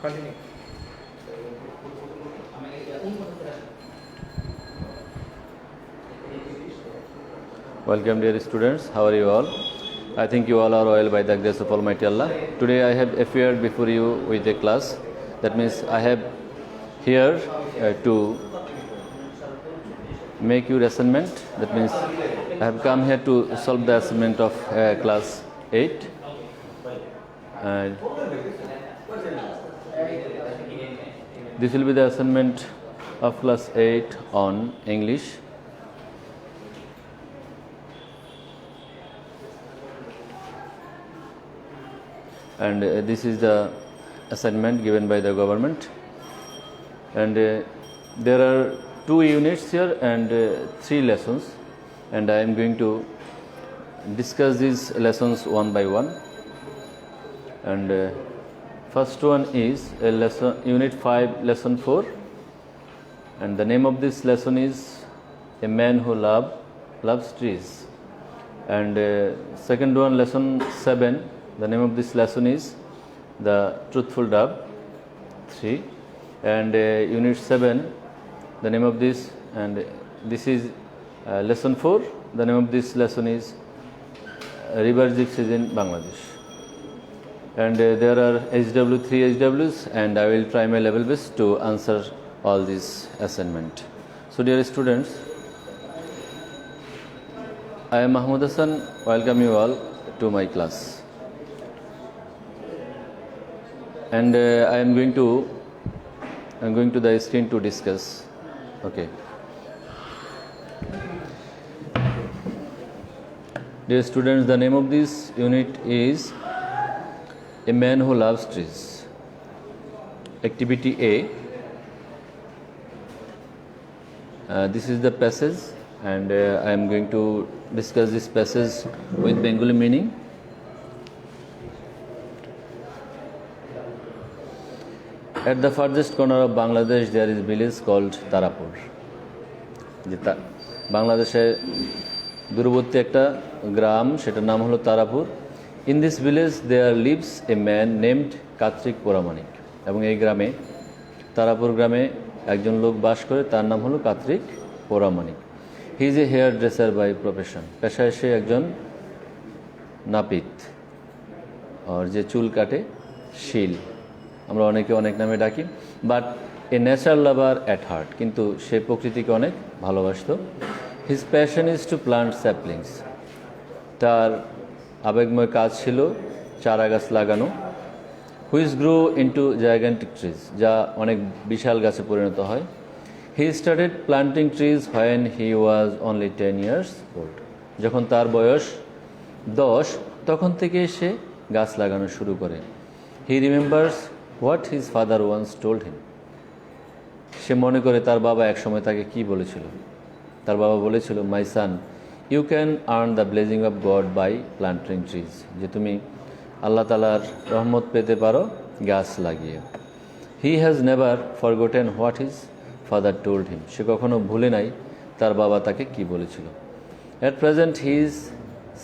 Continue. Welcome dear students, how are you all? I think you all are well by the grace of Almighty Allah. Today I have appeared before you with a class. That means I have here uh, to make your assignment. That means I have come here to solve the assignment of uh, class 8. And this will be the assignment of class 8 on English. and uh, this is the assignment given by the government. And uh, there are two units here and uh, three lessons. And i am going to discuss these lessons one by one. And uh, first one is a lesson unit 5 lesson 4 and the name of this lesson is a man who love loves trees. And uh, second one lesson 7 the name of this lesson is the truthful dove 3 and uh, unit 7 the name of this and this is uh, lesson 4 the name of this lesson is uh, river gypsies in bangladesh and uh, there are hw 3 hws and i will try my level best to answer all these assignment so dear students I am Mahmoud Hassan. Welcome you all to my class. And uh, I am going to I am going to the screen to discuss. Okay. Dear students, the name of this unit is A Man Who Loves Trees. Activity A. Uh, this is the passage and uh, I am going to discuss this passage with Bengali meaning. At the farthest corner of Bangladesh, there is a village called Tarapur. যে তা- বাংলাদেশে দূরবর্তী একটা গ্রাম সেটার নাম হলো Tarapur in this village there lives a man named Kartik Pramanik এবং এই গ্রামে, তারাপুর গ্রামে একজন লোক বাস করে, তার নাম হলো Kartik Pramanik he is a hairdresser by profession পেশায় সে একজন নাপিত, আর যে চুল কাটে, শিল। আমরা অনেকে অনেক নামে ডাকি but a natural lover at heart কিন্তু সে প্রকৃতিকে অনেক ভালোবাসত। His passion is to plant saplings তার আবেগময় কাজ ছিল চারা গাছ লাগানো। Which grow into gigantic trees যা অনেক বিশাল গাছে পরিণত হয়। He started planting trees when he was only ten years old. যখন তার বয়স দশ, তখন থেকে সে গাছ লাগানো শুরু করে। He remembers what his father once told him. সে মনে করে তার বাবা একসময় তাকে কি বলেছিল? তার বাবা বলেছিল, my son you can earn the blessing of God by planting trees যে তুমি আল্লাহ তালার রহমত পেতে পারো, গাছ লাগিয়ে। He has never forgotten what his father told him সে কখনো ভুলে নাই তার বাবা তাকে কি বলেছিল। At present he is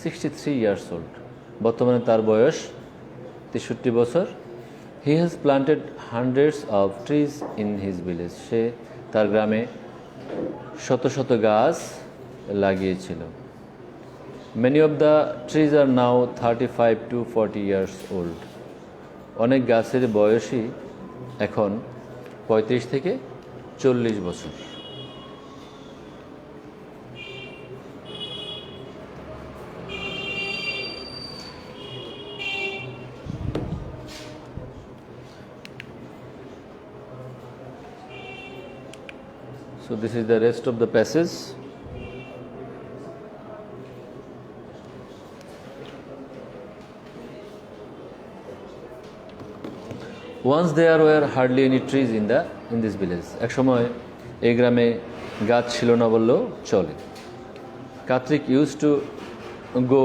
sixty three years old বর্তমানে তার বয়স তেষট্টি বছর। He has planted hundreds of trees in his village সে তার গ্রামে শত শত গাছ লাগিয়েছিল। Many of the trees are now thirty five to forty years old অনেক গাছের বয়সই এখন পঁয়ত্রিশ থেকে চল্লিশ বছর। So this is the rest of the passage. Once there were hardly any trees in the in this village এক সময় এই গ্রামে গাছ ছিল না বললেও চলে। Kartik use to go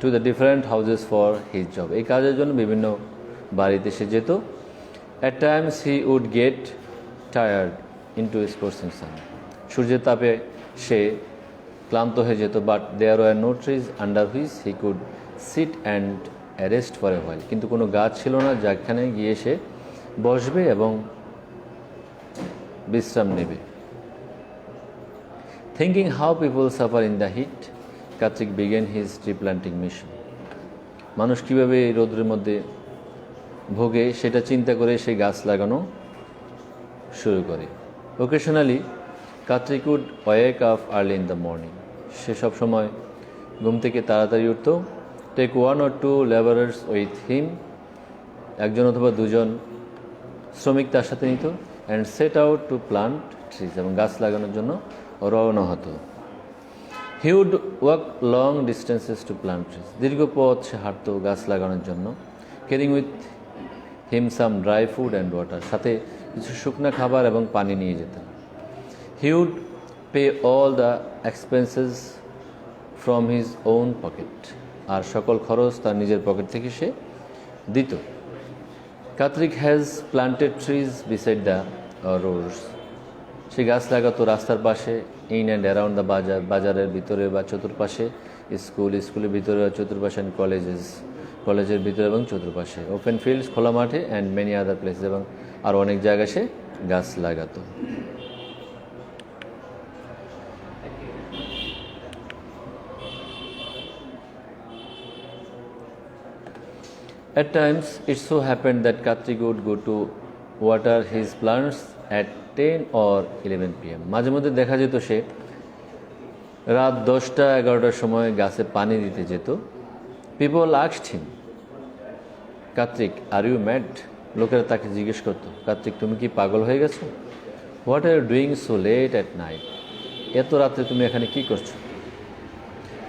to the different houses for his job এই কাজের জন্য বিভিন্ন বাড়িতে সে যেত। At times he would get tired into scorching sun সূর্যের তাপে সে ক্লান্ত হয়ে যেত but there were no trees under which he could sit and rest for a while কিন্তু কোনো গাছ ছিল না যেখানে গিয়ে সে বসবে এবং বিশ্রাম নেবে। Thinking how people suffer in the heat Kartik began his tree planting mission মানুষ কীভাবে এই রোদ্রের মধ্যে ভোগে সেটা চিন্তা করে সে গাছ লাগানো শুরু করে। Occasionally Kartik would wake up early in the morning সে সব সময় ঘুম থেকে তাড়াতাড়ি উঠত take one or two labourers with him একজন অথবা দুজন শ্রমিক তার সাথে নিত and set out to plant trees এবং গাছ লাগানোর জন্য রওনা হতো। He would walk long distances to plant trees দীর্ঘ পথ সে হাঁটতো গাছ লাগানোর জন্য carrying with him some dry food and water সাথে কিছু শুকনো খাবার এবং পানি নিয়ে যেতেন। He would pay all the expenses from his own pocket আর সকল খরচ তার নিজের পকেট থেকে সে দিত। Kartik has planted trees beside the roads সে গাছ লাগাতো রাস্তার পাশে ইন অ্যান্ড অ্যারাউন্ড দ্য বাজার, বাজারের ভিতরে বা চতুর্পাশে, স্কুল, স্কুলের ভিতরে বা চতুর্পাশে অ্যান্ড কলেজেস কলেজের ভিতরে এবং চতুর্পাশে। ওপেন ফিল্ডস খোলা মাঠে অ্যান্ড মেনি আদার প্লেসেস এবং আর অনেক জায়গায় সে গাছ লাগাতো। At times, it so happened that Kartik would go to water his plants at 10 or 11 pm. মাঝে মধ্যে দেখা যেত সে রাত দশটা এগারোটার সময় গাছে পানি দিতে যেত। People আক্সড him Kartik are you mad লোকেরা তাকে জিজ্ঞেস করতো কার্তিক তুমি কি পাগল হয়ে গেছো? What are doing so late at night এত রাত্রে তুমি এখানে কি করছ?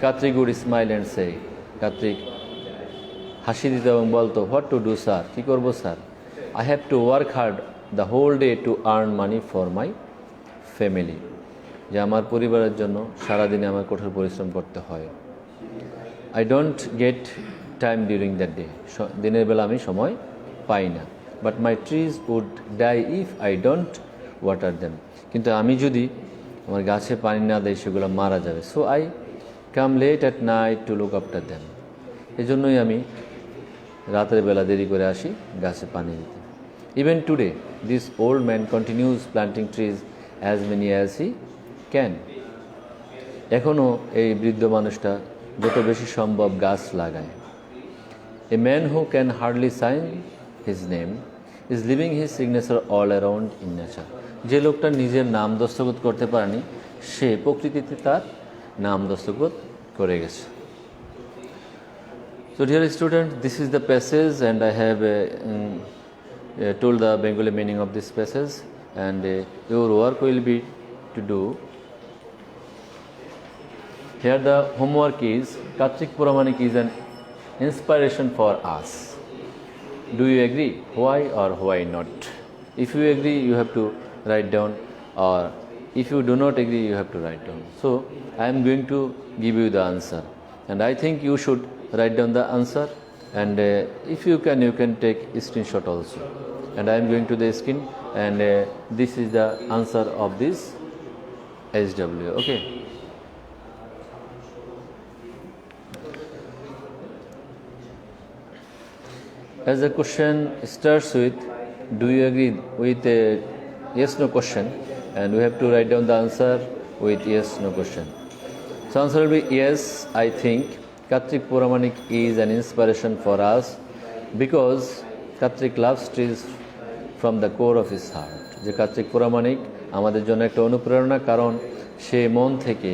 কার্তিক উড স্মাইল অ্যান্ড সে কার্তিক হাসি দিত এবং বলতো হোয়াট টু ডু স্যার কী করব sir I have to work hard the whole day to earn money for my family যে আমার পরিবারের জন্য সারাদিনে আমার কঠোর পরিশ্রম করতে হয়। I don't get time during that day দিনের বেলা আমি সময় পাই না। But my trees would die if I don't water them কিন্তু আমি যদি আমার গাছে পানি না দেয় সেগুলো মারা যাবে। So I come late at night to look after them এই জন্যই আমি রাতের বেলা দেরি করে আসি গাছে পানি দিতে। Even today this old man continues planting trees as many as he can এখনও এই বৃদ্ধ মানুষটা যত বেশি সম্ভব গাছ লাগায়। A man who can hardly sign his name is leaving his signature all around in nature যে লোকটা নিজের নাম দস্তখত করতে পারেনি, সে প্রকৃতিতে তার নাম দস্তখত করে গেছে। So dear student, this is the passage and I have uh, um, uh, told the Bengali meaning of this passage and uh, your work will be to do. Here the homework is Kartik Puramanik is an inspiration for us. Do you agree? Why or why not? If you agree, you have to write down or if you do not agree, you have to write down. So I am going to give you the answer and I think you should write down the answer and uh, if you can you can take screenshot also and I am going to the screen and uh, this is the answer of this SW okay as the question starts with do you agree with a yes no question and we have to write down the answer with yes no question so answer will be yes I think Kartik Puramanik is an inspiration for us because Kartik loves trees from the core of his heart. যে কার্তিক পুরামানিক আমাদের জন্য একটা অনুপ্রেরণা, কারণ সে মন থেকে,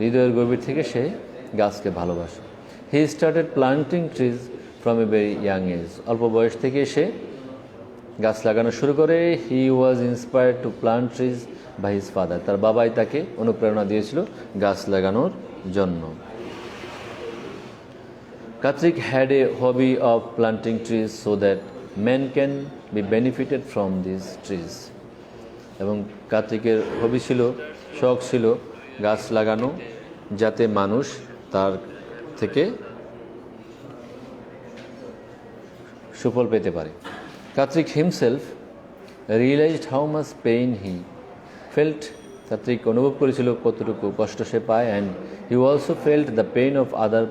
হৃদয়ের গভীর থেকে সে গাছকে ভালোবাসে। He started planting trees from a very young age অল্প বয়স থেকে সে গাছ লাগানো শুরু করে। He was inspired to plant trees by his father তার বাবাই তাকে অনুপ্রেরণা দিয়েছিল গাছ লাগানোর জন্য। Katrik had a hobby of planting trees so that men can be benefited from these trees. এবং কার্তিকের হবি ছিল, শখ ছিল গাছ লাগানো, যাতে মানুষ তার থেকে সুফল পেতে পারে Kartik himself realised how much pain he felt Kartik অনুভব করেছিল কতটুকু কষ্ট সে পায় and he also felt the pain of other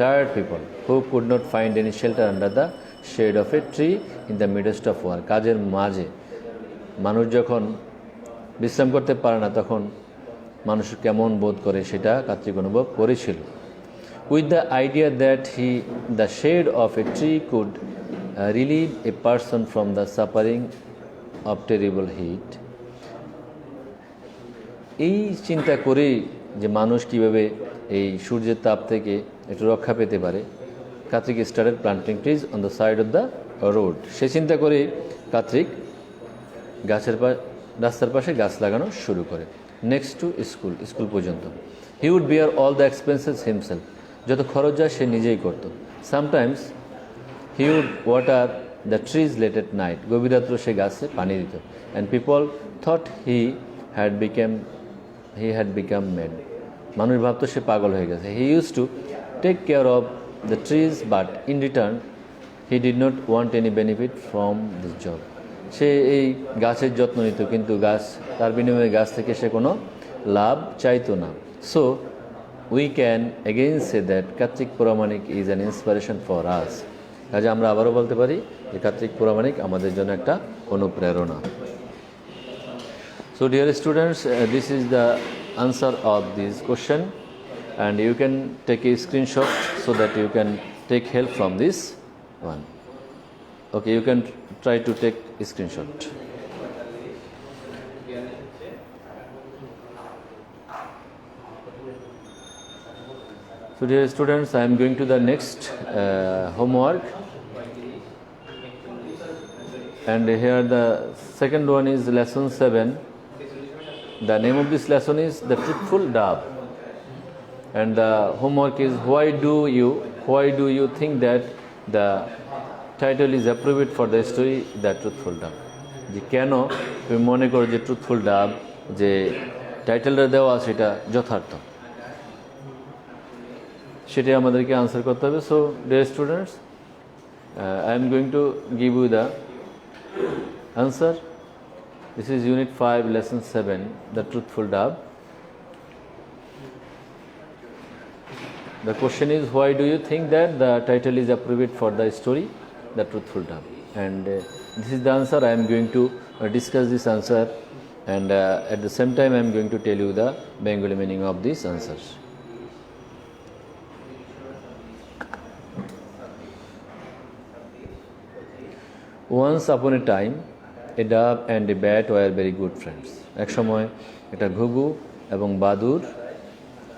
tired people who could not find any shelter under the shade of a tree in the midst of war কাজের মাঝে মানুষ যখন বিশ্রাম করতে পারে না, তখন মানুষ কেমন বোধ করে সেটা কার্তিক অনুভব করেছিল। With the idea that he the shade of a tree could relieve a person from the suffering of terrible heat এই চিন্তা করেই যে মানুষ কীভাবে এই সূর্যের তাপ থেকে একটু রক্ষা পেতে পারে। Kartik started planting trees on the side of the road সে চিন্তা করে কার্তিক গাছের পা রাস্তার পাশে গাছ লাগানো শুরু করে। নেক্সট টু স্কুল স্কুল পর্যন্ত। He would bear all the expenses himself যত খরচ যায় সে নিজেই করতো। Sometimes he would water the trees late at night গভীর রাত্র সে গাছে পানি দিত। And people thought he had become he had become mad মানুষ ভাবতো সে পাগল হয়ে গেছে। He use to take care of the trees but in return he did not want any benefit from this job সে এই গাছের যত্ন নিত কিন্তু গাছ তার বিনিময়ে গাছ থেকে সে কোনো লাভ চাইতো না। So we can again say that Kartik Pramanik is an inspiration for us কাজে আমরা আবারও বলতে পারি যে কার্তিক পুরামানিক আমাদের জন্য একটা অনুপ্রেরণা। Dear students, uh, this is the answer of this question and you can take a screenshot so that you can take help from this one. Okay, you can try to take a screenshot. So dear students, I am going to the next uh, homework and here the second one is lesson 7 the name of this lesson is the truthful dove and the homework is why do you why do you think that the title is appropriate for the story the truthful dove যে কেন তুমি মনে করো যে truthful ডাব যে টাইটেলটা দেওয়া সেটা যথার্থ সেটাই আমাদেরকে আনসার করতে হবে so dear students I am going to give you the answer This is Unit 5, Lesson 7, The Truthful Dove. The question is, why do you think that the title is appropriate for the story, The Truthful Dove? And uh, this is the answer. I am going to uh, discuss this answer, and uh, at the same time, I am going to tell you the Bengali meaning of these answers. Once upon a time, a dove and a bat were very good friends. এক সময় একটা ঘুঘু এবং বাদুর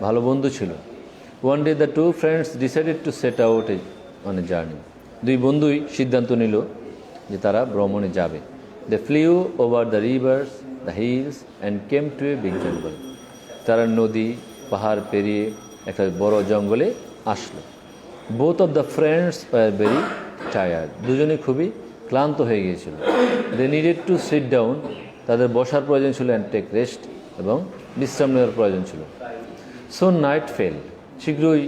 ভালো বন্ধু ছিল one day the two friends decided to set out a on a journey দুই বন্ধুই সিদ্ধান্ত নিল যে তারা ভ্রমণে যাবে। They flew over the rivers the hills and came to a big jungle তারা নদী, পাহাড় পেরিয়ে একটা বড় জঙ্গলে আসলো। Both of the friends were very tired দুজনে খুবই ক্লান্ত হয়ে গিয়েছিল। They needed to sit down তাদের বসার প্রয়োজন ছিল অ্যান্ড টেক রেস্ট এবং বিশ্রাম নেওয়ার প্রয়োজন ছিল। সো নাইট ফেল শীঘ্রই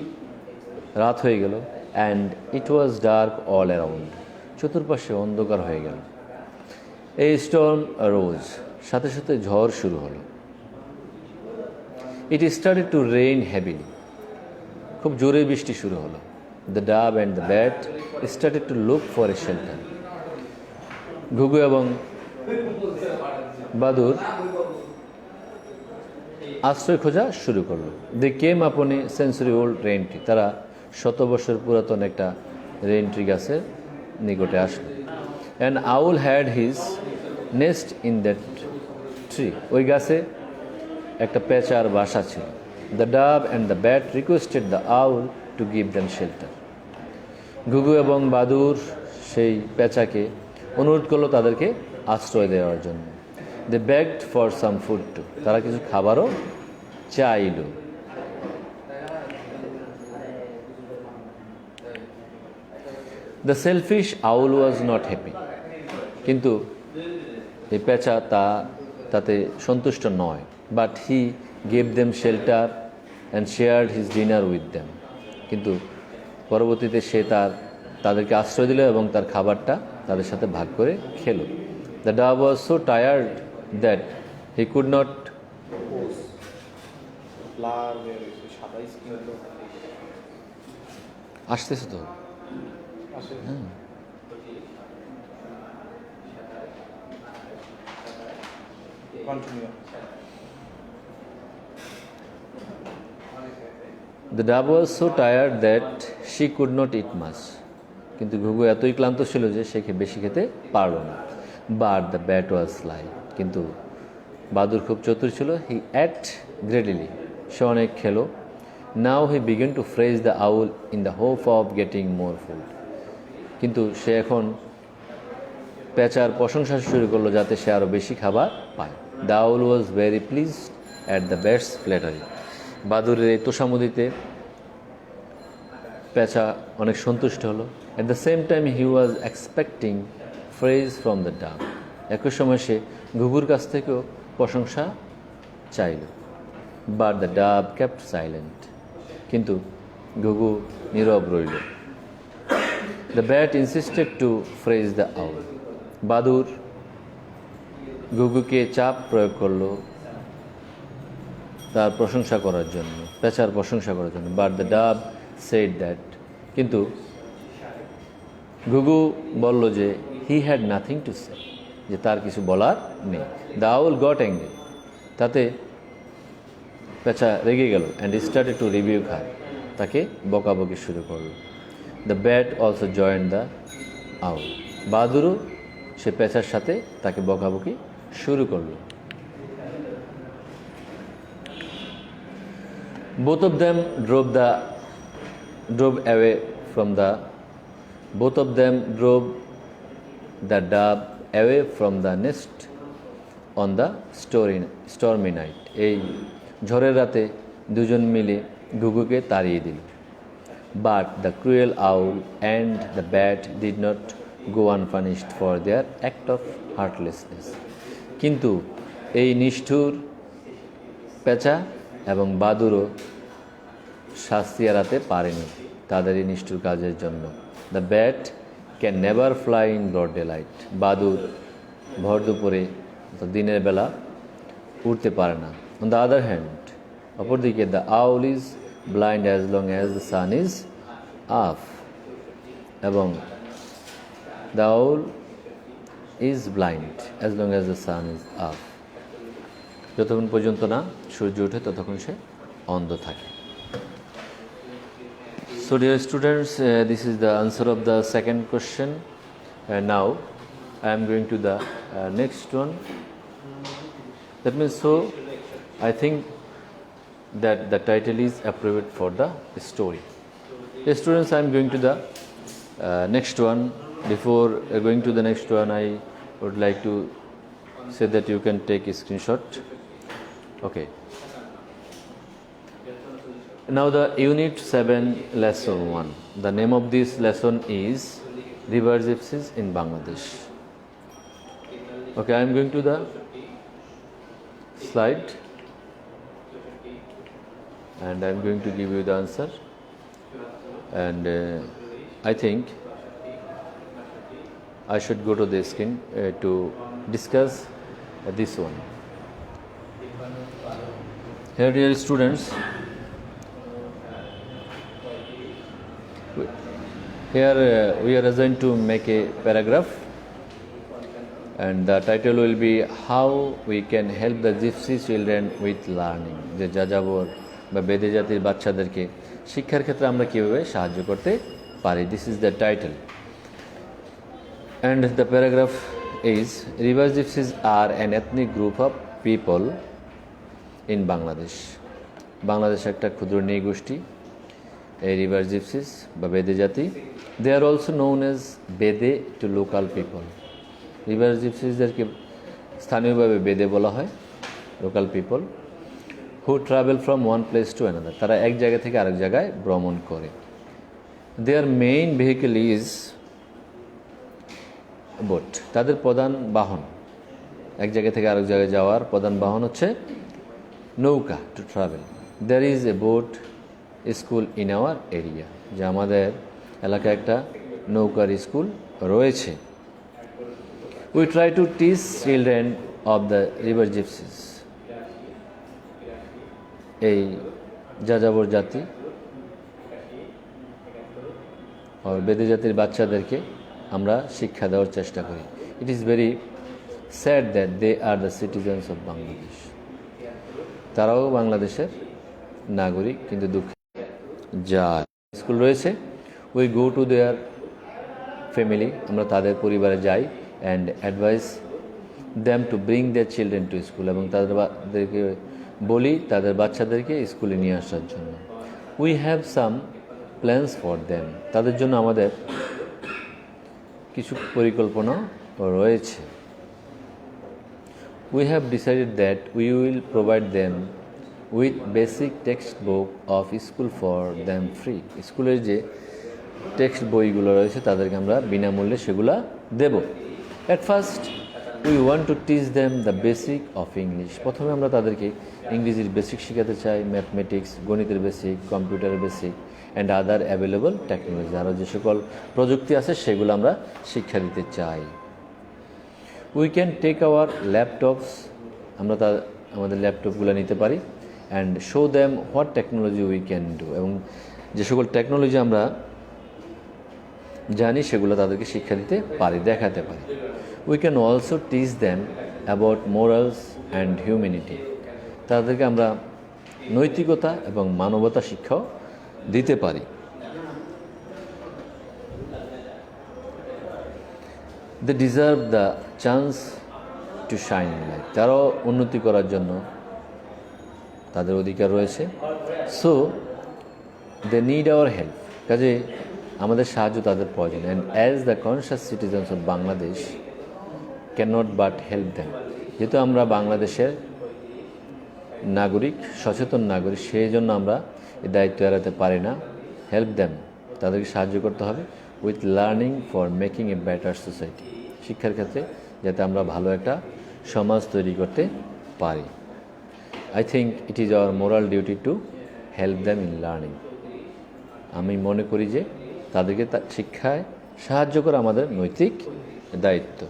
রাত হয়ে গেল and it was dark all around চতুর্পাশে অন্ধকার হয়ে গেল। এই স্টর্ম রোজ সাথে সাথে ঝড় শুরু হলো। It started to rain heavily খুব জোরে বৃষ্টি শুরু হলো। The dove and the bat started to look for a shelter ঘুঘু এবং বাদুর আশ্রয় খোঁজা শুরু করল। দে কেম আপনি সেঞ্চুরি ওল্ড রেন্ট্রি তারা শত বছর পুরাতন একটা রেন্ট্রি গাছের নিকটে আসলো। And owl had his nest in that tree ওই গাছে একটা পেঁচার বাসা ছিল। The dove and the bat requested the owl to give them shelter ঘুঘু এবং বাদুর সেই পেঁচাকে অনুরোধ করল তাদেরকে আশ্রয় দেওয়ার জন্য। They begged for some food too তারা কিছু খাবারও চাইল। The selfish owl was not happy কিন্তু এই পেঁচা তা, তাতে সন্তুষ্ট নয়। But he gave them shelter and shared his dinner with them কিন্তু পরবর্তীতে সে তার, তাদেরকে আশ্রয় দিল এবং তার খাবারটা তাদের সাথে ভাগ করে খেলো। The dove was so tired হয়েছে সাদা স্কিন তো আসতেছে continue the dove was so tired that she could not eat much কিন্তু ঘুঘু এতই ক্লান্ত ছিল যে সে বেশি খেতে পারল না। But the bat was lie কিন্তু বাদুর খুব চতুর ছিল। হি অ্যাট গ্রেডিলি সে অনেক খেলো। Now he began to praise the owl in the hope of getting more food কিন্তু সে এখন পেঁচার প্রশংসা শুরু করল যাতে সে আরও বেশি খাবার পায়। The owl was very pleased at the best flattery বাদুরের এই তোষামুদিতে পেঁচা অনেক সন্তুষ্ট হলো। At the same time he was expecting praise from the duck একই সময় সে ঘুঘুর কাছ থেকেও প্রশংসা চাইল। বাট দ্য ডাব ক্যাপ্ট সাইলেন্ট। কিন্তু ঘুঘু নীরব রইল। The bat insisted to praise the owl. বাদুর ঘুঘুকে চাপ প্রয়োগ করল তার প্রশংসা করার জন্য, পেঁচার প্রশংসা করার জন্য। But the dove said that. কিন্তু ঘুঘু বলল যে he had nothing to say. যে তার কিছু বলার নেই। দ্য আউল গট অ্যাঙ্গেল তাতে পেঁচা রেগে গেল অ্যান্ড স্টার্টেড টু রিভিউ খার তাকে বকাবকি শুরু করল। The bat also join the owl বাদুরও সে পেঁচার সাথে তাকে বকাবকি শুরু করল। Both of them drove the, drove away from the, both of them drove the dove away from the nest on the stormy, stormy night. এই ঝড়ের রাতে দুজন মিলে ঘুঘুকে তাড়িয়ে দিল। But the cruel owl and the bat did not go unpunished for their act of heartlessness কিন্তু এই নিষ্ঠুর পেঁচা এবং বাদুরও শাস্তি এড়াতে পারেনি তাদের এই নিষ্ঠুর কাজের জন্য। The bat can never fly in broad daylight বাদুর ভর দুপুরে দিনের বেলা উঠতে পারে না। অন দ্য আদার হ্যান্ড অপরদিকে the owl is blind as long as the sun is up এবং the owl is blind as long as the sun is up যতক্ষণ পর্যন্ত না সূর্য ওঠে, ততক্ষণ সে অন্ধ থাকে। So dear students, uh, this is the answer of the second question. Uh, now I am going to the uh, next one. That means so I think that the title is appropriate for the story. Dear students, I am going to the uh, next one. Before uh, going to the next one, I would like to say that you can take a screenshot. Okay. Now the unit 7 lesson 1. The name of this lesson is River Gypsies in Bangladesh. Okay, I am going to the slide and I am going to give you the answer. And uh, I think I should go to the screen uh, to discuss uh, this one. Here, dear students, Here uh, we are assigned to make a paragraph and the title will be how we can help the gypsy children with learning যে যাযাবর বা বেদে জাতির বাচ্চাদেরকে শিক্ষার ক্ষেত্রে আমরা কীভাবে সাহায্য করতে পারি this is the title and the paragraph is reverse gypsies are an ethnic group of people in Bangladesh Bangladesh একটা ক্ষুদ্র নৃগোষ্ঠী এই রিভার জিপসিস বা বেদে জাতি they are also known as Bede to local people river জিপসিসদেরকে স্থানীয়ভাবে বেদে বলা হয় local people who travel from one place to another তারা এক জায়গা থেকে আরেক জায়গায় ভ্রমণ করে। Their main vehicle is boat তাদের প্রধান বাহন, এক জায়গা থেকে আরেক জায়গায় যাওয়ার প্রধান বাহন হচ্ছে নৌকা to travel there is a boat school in our area যে আমাদের এলাকায় একটা নৌকার স্কুল রয়েছে। We try to teach children of the river gypsies এই যাযাবর জাতি বেদে জাতির বাচ্চাদেরকে আমরা শিক্ষা দেওয়ার চেষ্টা করি। It is very sad that they are the citizens of Bangladesh তারাও বাংলাদেশের নাগরিক, কিন্তু দুঃখ যা স্কুল রয়েছে। We go to their family আমরা তাদের পরিবারে যাই and advise them to bring their children to school এবং তাদেরকে বলি তাদের বাচ্চাদেরকে স্কুলে নিয়ে আসার জন্য। We have some plans for them তাদের জন্য আমাদের কিছু পরিকল্পনা রয়েছে। We have that we will provide provide with basic text book of school for them free স্কুলের যে টেক্সট বইগুলো রয়েছে, তাদেরকে আমরা বিনামূল্যে সেগুলা দেব। At first we want to teach them the basic of English প্রথমে আমরা তাদেরকে ইংরেজির বেসিক শেখাতে চাই ম্যাথমেটিক্স গণিতের বেসিক কম্পিউটারের basic and other available technology আরও যে সকল প্রযুক্তি আছে, সেগুলো আমরা শিক্ষা দিতে চাই। We can take our laptops আমরা তা, আমাদের ল্যাপটপগুলো নিতে পারি and show them what technology we can do এবং যে সকল টেকনোলজি আমরা জানি সেগুলো তাদেরকে শিক্ষা দিতে পারি, দেখাতে পারি। We can also teach them about morals and humanity তাদেরকে আমরা নৈতিকতা এবং মানবতা শিক্ষাও দিতে পারি। They deserve the chance to shine in life তারাও উন্নতি করার জন্য তাদের অধিকার রয়েছে। So they need our help কাজে আমাদের সাহায্য তাদের প্রয়োজন। And as the conscious citizens of Bangladesh can not but help them যেহেতু আমরা বাংলাদেশের নাগরিক, সচেতন নাগরিক সেই জন্য আমরা এই দায়িত্ব এড়াতে পারি না। হেল্প দেম তাদেরকে সাহায্য করতে হবে with learning for making a better society শিক্ষার ক্ষেত্রে যাতে আমরা ভালো একটা সমাজ তৈরি করতে পারি। I think it is our moral duty to help them in learning আমি মনে করি যে তাদেরকে তার শিক্ষায় সাহায্য করা আমাদের নৈতিক দায়িত্ব।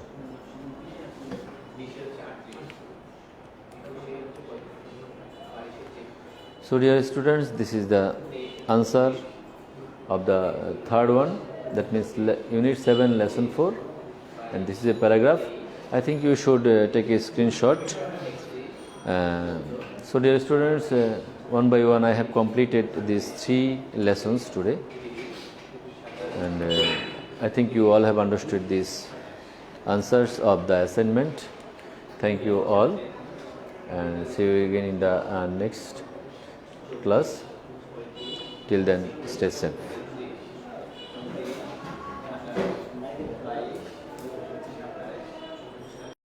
So dear students this is the answer of the third one that means unit seven lesson four and this is a paragraph I think you should take a screenshot so dear students one by one I have completed this three lessons today and uh, I think you all have understood these answers of the assignment. Thank you all and see you again in the uh, next class. Till then, stay safe.